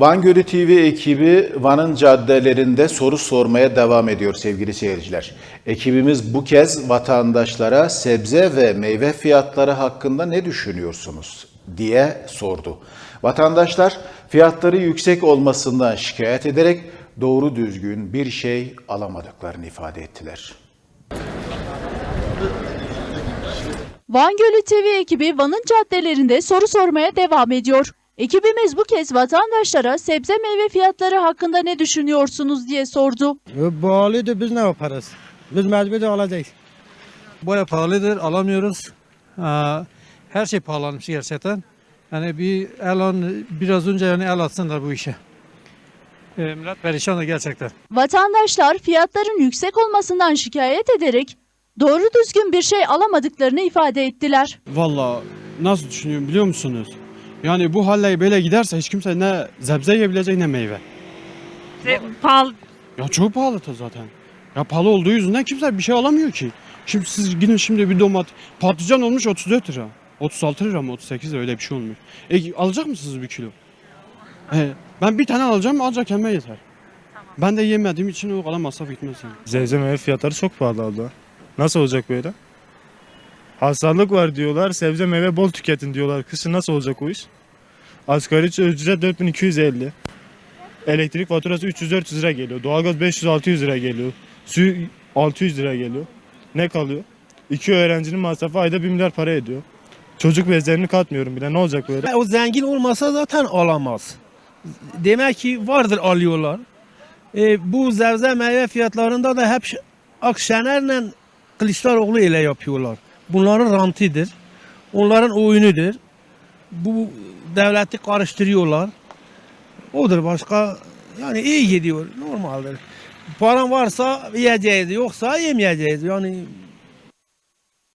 Van Gölü TV ekibi Van'ın caddelerinde soru sormaya devam ediyor sevgili seyirciler. Ekibimiz bu kez vatandaşlara sebze ve meyve fiyatları hakkında ne düşünüyorsunuz diye sordu. Vatandaşlar fiyatları yüksek olmasından şikayet ederek doğru düzgün bir şey alamadıklarını ifade ettiler. Van Gölü TV ekibi Van'ın caddelerinde soru sormaya devam ediyor. Ekibimiz bu kez vatandaşlara sebze meyve fiyatları hakkında ne düşünüyorsunuz diye sordu. E, Pahalıydı biz ne yaparız? Biz mecbur alacağız. Baya pahalıdır, alamıyoruz. Aa, Her şey pahalanmış gerçekten. Yani bir el an, biraz önce yani el atsınlar bu işe. E, millet perişan da gerçekten. Vatandaşlar fiyatların yüksek olmasından şikayet ederek doğru düzgün bir şey alamadıklarını ifade ettiler. Valla nasıl düşünüyorum biliyor musunuz? Yani bu halle böyle giderse hiç kimse ne sebze yiyebilecek ne meyve. Pahalı. Ya çok pahalı da zaten. Ya pahalı olduğu yüzünden kimse bir şey alamıyor ki. Şimdi siz gidin şimdi bir domat patlıcan olmuş 34 lira. 36 lira mı 38 lira öyle bir şey olmuş. E, alacak mısınız bir kilo? He, ben bir tane alacağım ancak kendime yeter. Ben de yemediğim için o kadar masraf gitmez yani. Sebze meyve fiyatları çok pahalı abla. Nasıl olacak böyle? Hastalık var diyorlar, sebze meyve bol tüketin diyorlar. Kışın nasıl olacak o iş? Asgari ücret 4250. Elektrik faturası 300-400 lira geliyor. Doğalgaz 500-600 lira geliyor. Su 600 lira geliyor. Ne kalıyor? İki öğrencinin masrafı ayda 1 milyar para ediyor. Çocuk bezlerini katmıyorum bile. Ne olacak böyle? O zengin olmasa zaten alamaz. Demek ki vardır alıyorlar. E, bu zevze meyve fiyatlarında da hep Akşener'le Kılıçdaroğlu ile yapıyorlar. Bunların rantidir. Onların oyunudur. Bu devleti karıştırıyorlar. Odur başka yani iyi gidiyor normaldir. Paran varsa yiyeceğiz yoksa yemeyeceğiz. Yani